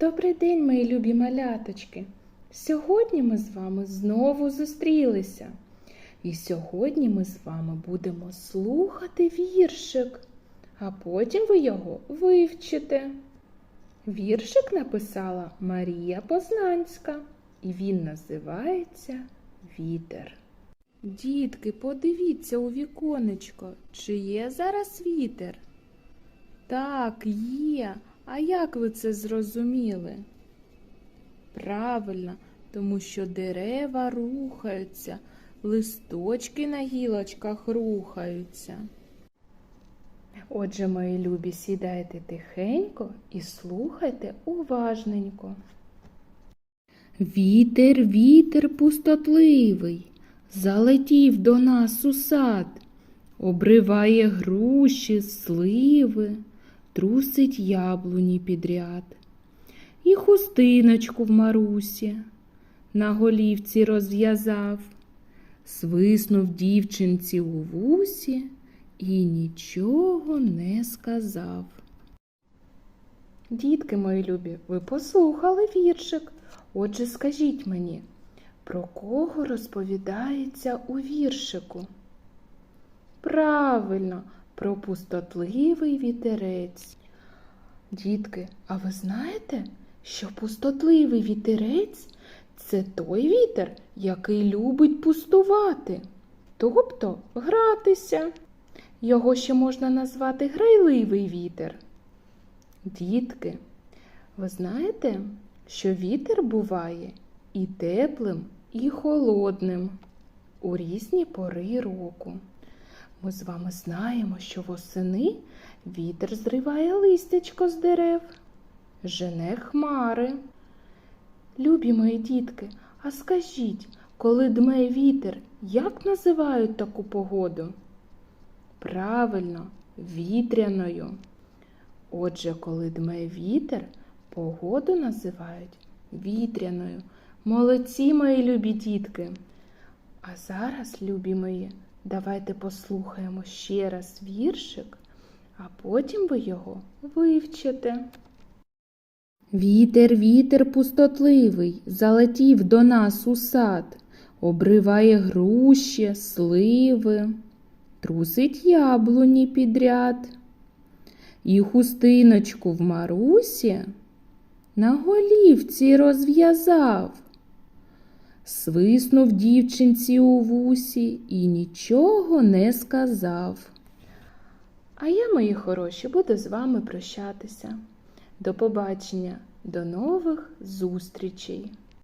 Добрий день, мої любі маляточки. Сьогодні ми з вами знову зустрілися. І сьогодні ми з вами будемо слухати віршик, а потім ви його вивчите. Віршик написала Марія Познанська, і він називається Вітер. Дітки, подивіться у віконечко, чи є зараз вітер? Так, є. А як ви це зрозуміли? Правильно, тому що дерева рухаються, листочки на гілочках рухаються. Отже, мої любі, сідайте тихенько і слухайте уважненько. Вітер, вітер пустотливий, залетів до нас у сад, обриває груші, сливи, трусить яблуні підряд. І хустиночку в Марусі на голівці розв'язав, свиснув дівчинці у вусі і нічого не сказав. Дітки мої любі, ви послухали віршик. Отже, скажіть мені, про кого розповідається у віршику? Правильно, про пустотливий вітерець. Дітки, а ви знаєте, що пустотливий вітерець це той вітер, який любить пустувати, тобто гратися. Його ще можна назвати грайливий вітер. Дітки, ви знаєте, що вітер буває і теплим, і холодним у різні пори року. Ми з вами знаємо, що восени вітер зриває листячко з дерев, жене хмари. Любі мої дітки, а скажіть, коли дме вітер, як називають таку погоду? Правильно, вітряною. Отже, коли дме вітер, погоду називають вітряною. Молодці, мої любі дітки. А зараз, любі мої, давайте послухаємо ще раз віршик, а потім ви його вивчите. Вітер, вітер пустотливий, залетів до нас у сад, обриває груші, сливи, трусить яблуні підряд. І хустиночку в Марусі на голівці розв'язав. Свиснув дівчинці у вусі і нічого не сказав. А я, мої хороші, буду з вами прощатися. До побачення, до нових зустрічей!